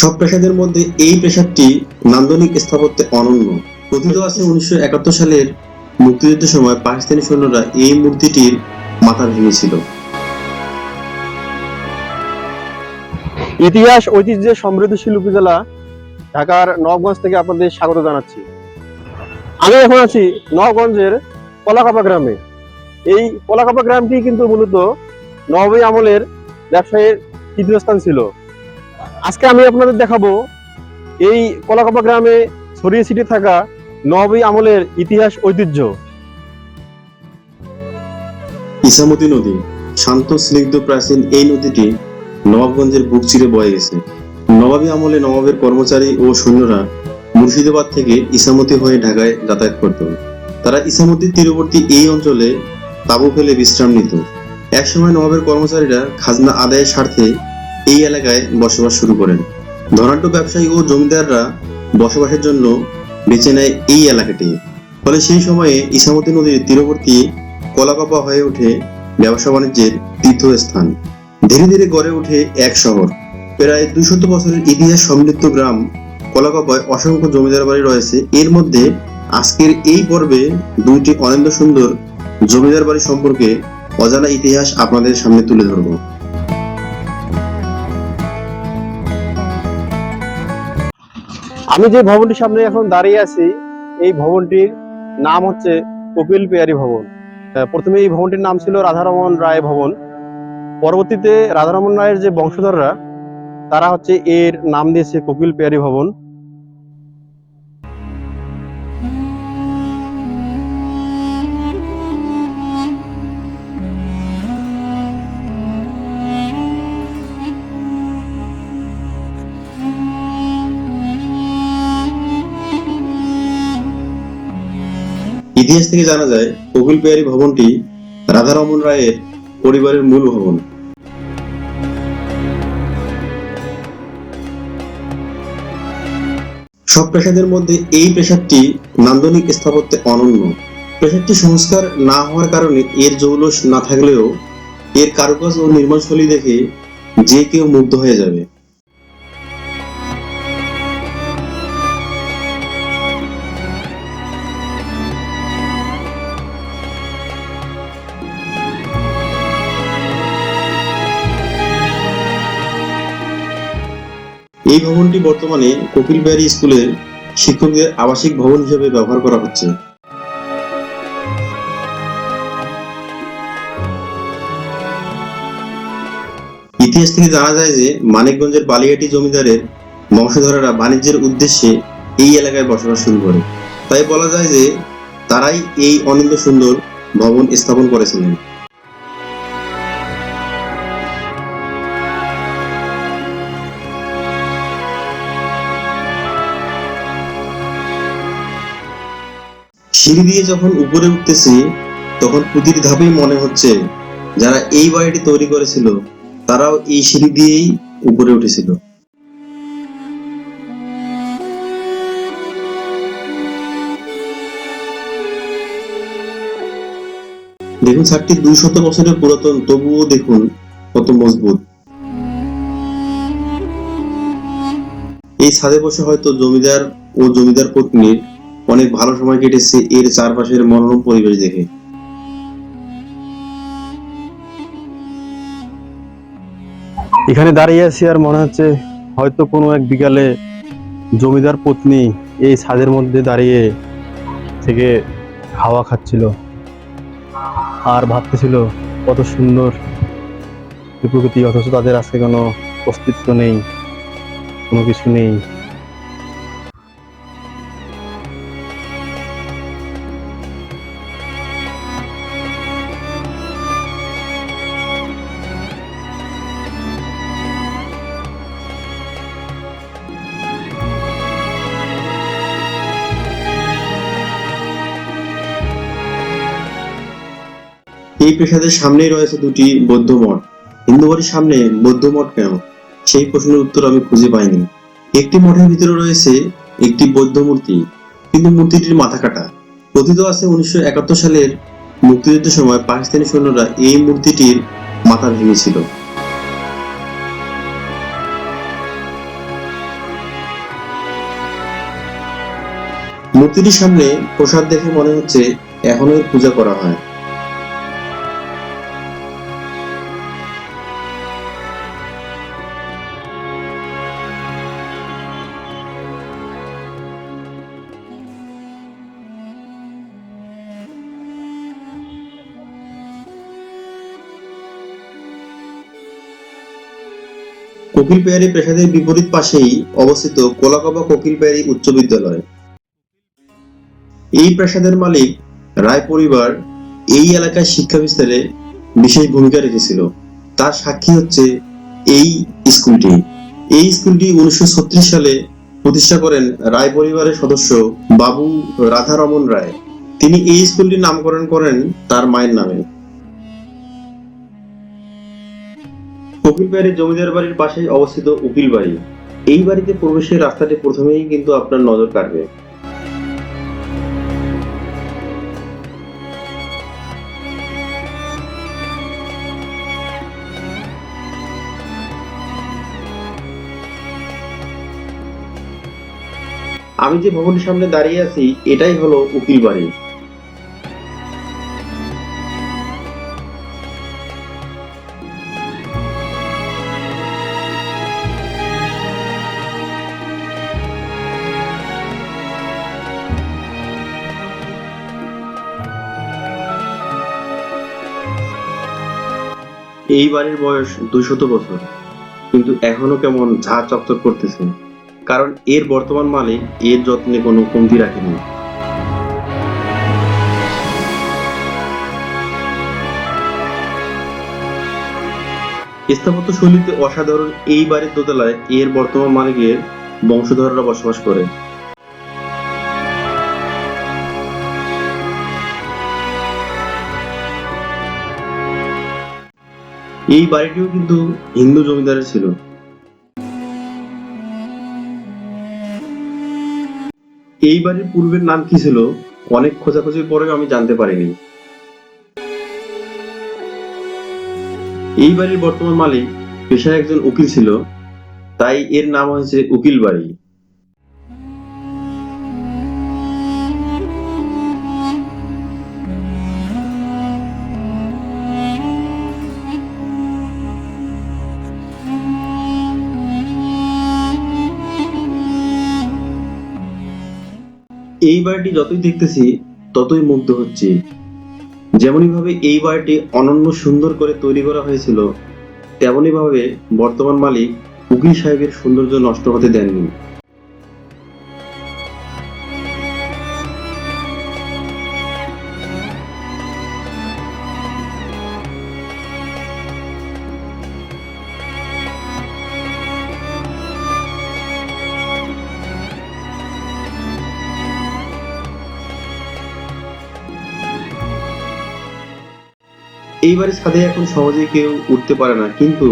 সব প্রাসাদের মধ্যে এই প্রাসাদটি নান্দনিক স্থাপত্যে অনন্য। কথিত আছে উনিশশো একাত্তর সালের মুক্তিযুদ্ধের সময় পাকিস্তানি সৈন্যরা এই মূর্তিটির মাথা ভেঙেছিল। ইতিহাস ঐতিহ্যে সমৃদ্ধশীল উপজেলা ঢাকার নবগঞ্জ থেকে আপনাদের স্বাগত জানাচ্ছি। আমি এখন আছি নবগঞ্জের কলাকাপা গ্রামে। এই কলাকাপা গ্রামটি কিন্তু মূলত নবী আমলের ব্যবসায়ের তীর্থস্থান ছিল। আজকে আমি আপনাদের দেখাবো এই কলাকাপা গ্রামে ছড়িয়ে ছিটিয়ে থাকা নবী আমলের ইতিহাস ঐতিহ্য। ইসামতি নদী, শান্ত, স্নিগ্ধ, প্রাচীন এই নদীটি নবাবগঞ্জের বুক চিরে বয়ে গেছে। নবাবী আমলে নবাবের কর্মচারী ও সৈন্যরা মুর্শিদাবাদ থেকে ইসামতি হয়ে ঢাকায় যাতায়াত করত। তারা ইসামতির তীরবর্তী এই অঞ্চলে তাঁবু ফেলে বিশ্রাম নিত। একসময় নবাবের কর্মচারীরা খাজনা আদায়ের স্বার্থে এই এলাকায় বসবাস শুরু করেন। ধনাঢ্য ব্যবসায়ী ও জমিদাররা বসবাসের জন্য বেছে নেয় এই এলাকাটি। ফলে সেই সময়ে ইসামতি নদীর তীরবর্তী কলাকাপা হয়ে ওঠে ব্যবসা বাণিজ্যের তীর্থস্থান ধীরে ধীরে গড়ে ওঠে এক শহর। প্রায় দুশত বছরের ইতিহাস সমৃদ্ধ গ্রাম কলাকাপায় অসংখ্য জমিদার বাড়ি রয়েছে। এর মধ্যে আজকের এই পর্বে দুইটি অনিন্দ সুন্দর জমিদার বাড়ি সম্পর্কে অজানা ইতিহাস আপনাদের সামনে তুলে ধরবো। আমি যে ভবনটির সামনে এখন দাঁড়িয়ে আছি, এই ভবনটির নাম হচ্ছে কপিল পেয়ারি ভবন। প্রথমে এই ভবনটির নাম ছিল রাধারমন রায় ভবন। পরবর্তীতে রাধারমন রায়ের যে বংশধররা, তারা হচ্ছে এর নাম দিয়েছে কপিল পেয়ারি ভবন। ইতিহাস থেকে জানা যায়, কপিল পেয়ারি ভবনটি রাধারমন রায়ের পরিবারের মূল ভবন। সব প্রাসাদের মধ্যে এই প্রাসাদটি নান্দনিক স্থাপত্যে অনন্য। প্রাসাদটি সংস্কার না হওয়ার কারণে এর জৌলস না থাকলেও এর কারুকাজ ও নির্মাণশৈলী দেখে যে কেউ মুগ্ধ হয়ে যাবে। এই ভবনটি বর্তমানে কপিল বিহারী স্কুলের শিক্ষকদের আবাসিক ভবন হিসেবে ব্যবহার করা হচ্ছে। ইতিহাস থেকে জানা যায় যে মানিকগঞ্জের বালিয়াটি জমিদারের বংশধরেরা বাণিজ্যের উদ্দেশ্যে এই এলাকায় বসবাস শুরু করে। তাই বলা যায় যে তারাই এই অনিন্দ সুন্দর ভবন স্থাপন করেছিলেন। সিঁড়ি দিয়ে যখন উপরে উঠতেছি, তখন প্রতিটি ধাপেই মনে হচ্ছে যারা এই বাড়িটি তৈরি করেছিল, তারাও এই সিঁড়ি দিয়েই উপরে উঠেছিল। দেখুন, ছাদটি দুই শত বছরের পুরাতন, তবুও দেখুন কত মজবুত। এই ছাদে বসে হয়তো জমিদার ও জমিদার পত্নীর অনেক ভালো সময় কেটেছে এর চারপাশের মনোরম পরিবেশ দেখে। এখানে দাঁড়িয়ে আছি আর মনে হচ্ছে হয়তো কোনো এক বিকালে জমিদার পত্নী এই ছাদের মধ্যে দাঁড়িয়ে থেকে হাওয়া খাচ্ছিল আর ভাবতেছিল কত সুন্দর প্রকৃতি, অথচ তাদের আজকে কোনো অস্তিত্ব নেই, কোনো কিছু নেই। সেই প্রাসাদের সামনেই রয়েছে দুটি বৌদ্ধ মঠ। হিন্দু বাড়ির সামনে বৌদ্ধ মঠ কেন? সেই প্রশ্নের উত্তর আমি খুঁজে পাইনি। একটি মঠের ভিতরে রয়েছে একটি বৌদ্ধ মূর্তি, কিন্তু মূর্তিটির মাথা কাটা কথিত আছে উনিশশো একাত্তর সালের মুক্তিযুদ্ধের সময় পাকিস্তানি সৈন্যরা এই মূর্তিটির মাথা ভেঙেছিল। মূর্তিটির সামনে প্রসাদ দেখে মনে হচ্ছে এখনও পূজা করা হয়। কোকিল পেয়ারি প্রাসাদের বিপরীত পাশেই অবস্থিত কোলাকাবা কোকিলপেয়ারি উচ্চ বিদ্যালয়। এই প্রাসাদের মালিক রায় পরিবার এই এলাকার শিক্ষা বিস্তারে বিশেষ ভূমিকা রেখেছিল। তার সাক্ষী হচ্ছে এই স্কুলটি। এই স্কুলটি উনিশশো ছত্রিশ সালে প্রতিষ্ঠা করেন রায় পরিবারের সদস্য বাবু রাধারমন রায়। তিনি এই স্কুলটির নামকরণ করেন তার মায়ের নামে। বাড়ির জমিদার বাড়ির পাশে অবস্থিত উকিল বাড়ি। এই বাড়িতে প্রবেশের রাস্তাটি প্রথমেই কিন্তু আপনার নজর কাটবে আমি যে ভবনের সামনে দাঁড়িয়ে আছি, এটাই হলো উকিল বাড়ি। এই বাড়ির বয়স দুশত বছর। কিন্তু এখনও কেমন ঝাঁ চকচক করতেছে। কারণ এর বর্তমান মালিক এর যত্নে কোনো কমতি রাখেনি। স্থাপত্য শৈলীতে অসাধারণ এই বাড়ির দোতলায় এর বর্তমান মালিকের বংশধররা বসবাস করে। এই বাড়িটিও কিন্তু হিন্দু জমিদারের ছিল। এই বাড়ির পূর্বের নাম কি ছিল? অনেক খোঁজাখুঁজির পরেও আমি জানতে পারিনি। এই বাড়ির বর্তমান মালিক পেশায় একজন উকিল ছিল, তাই এর নাম হয়েছে উকিল বাড়ি এই বাড়িটি যতই দেখতেছি, ততই মুগ্ধ হচ্ছি। যেমনই ভাবে এই বাড়িটি অনন্য সুন্দর করে তৈরি করা হয়েছিল তেমনই ভাবে বর্তমান মালিক উকিল সাহেবের সৌন্দর্য নষ্ট হতে দেননি। এই বাড়ির ছাদে এখন সহজে কেউ উঠতে পারে না, কিন্তু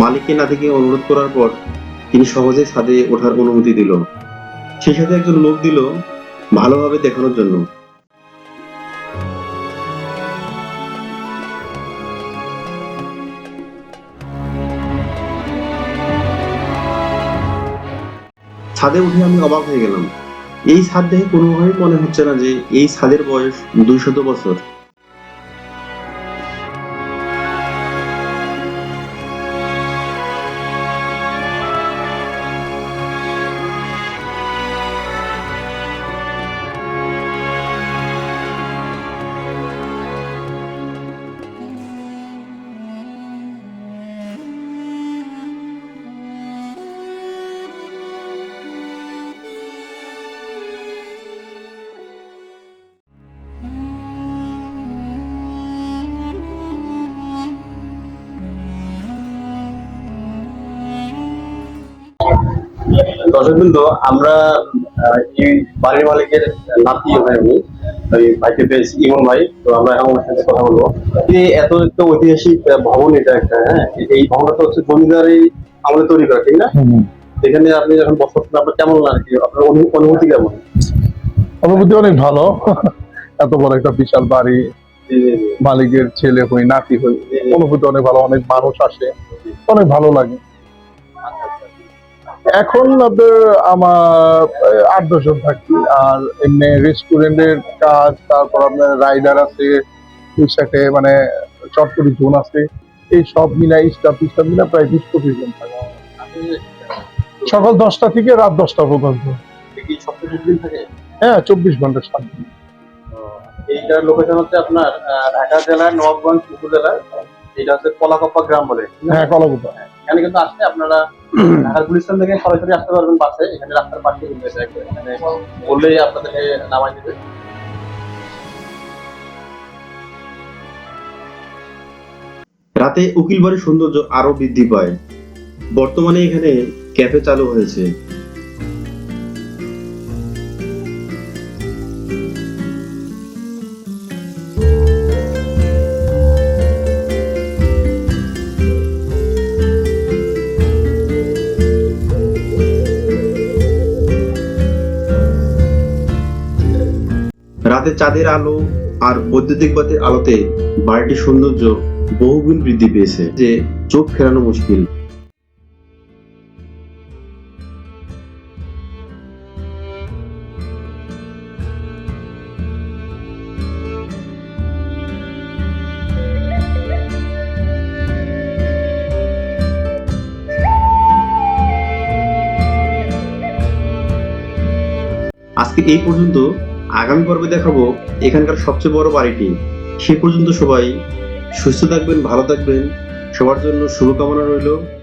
মালিকের নাতিকে অনুরোধ করার পর তিনি সহজে ছাদে ওঠার অনুমতি দিল। সেই সাথে একজন লোক দিল ভালোভাবে দেখানোর জন্য। ছাদে উঠে আমি অবাক হয়ে গেলাম। এই ছাদ দেখে কোনোভাবেই মনে হচ্ছে না যে এই ছাদের বয়স দুইশত বছর। দর্শকবৃন্দ আমরা এই বাড়ির মালিকের নাতি হয় ওই ভাইকে পেয়েছি ইমন ভাই তো আমরা এখন সাথে কথা বলব। এই এত একটা ঐতিহাসিক ভবন এটা একটা হ্যাঁ? এই ভবনটা হচ্ছে জমিদারি আমাদের তৈরি করা ঠিক না? এখানে আপনি যখন বসবাস করেন আপনার কেমন লাগে? আপনার অনুভূতি কেমন? অনুভূতি অনেক ভালো। এত বড় একটা বিশাল বাড়ি মালিকের ছেলে হই নাতি হই। অনুভূতি অনেক ভালো অনেক মানুষ আসে অনেক ভালো লাগে। এখন আপনার আমার আট দশজন থাকি আর এমনি রেস্টুরেন্টের কাজ তারপর আপনার রাইডার আছে সাইডে মানে চটপটি জোন আছে এই সব মিলাই স্টাফ স্টাফ মিলা প্রায় বিশ পঁচিশ জন থাকে। সকাল দশটা থেকে রাত দশটা পর্যন্ত। হ্যাঁ চব্বিশ ঘণ্টা সাত দিন এইটার লোকেশন হচ্ছে আপনার ঢাকা জেলার নবাবগঞ্জ উপজেলার এটা হচ্ছে কলাকপ্পা গ্রাম বলে। হ্যাঁ কলকাতা এখানে কিন্তু আসলে আপনারা ঢাকার গুলিস্তান থেকে সরাসরি আসতে পারবেন বাসে। এখানে রাস্তার পাশে কিন্তু এখানে বললেই আপনাদেরকে নামাই দেবে। রাতে উকিল বাড়ির সৌন্দর্য আরও বৃদ্ধি পায়। বর্তমানে এখানে ক্যাফে চালু হয়েছে। রাতে চাঁদের আলো আর বৈদ্যুতিক বাতির আলোতে বাড়িটির সৌন্দর্য বহুগুণ বৃদ্ধি পেয়েছে। যে চোখ ফেরানো মুশকিল। আজকে এই পর্যন্ত। আগামী পর্বে দেখাবো এখানকার সবচেয়ে বড় বাড়িটি। সে পর্যন্ত সবাই সুস্থ থাকবেন, ভালো থাকবেন। সবার জন্য শুভকামনা রইল।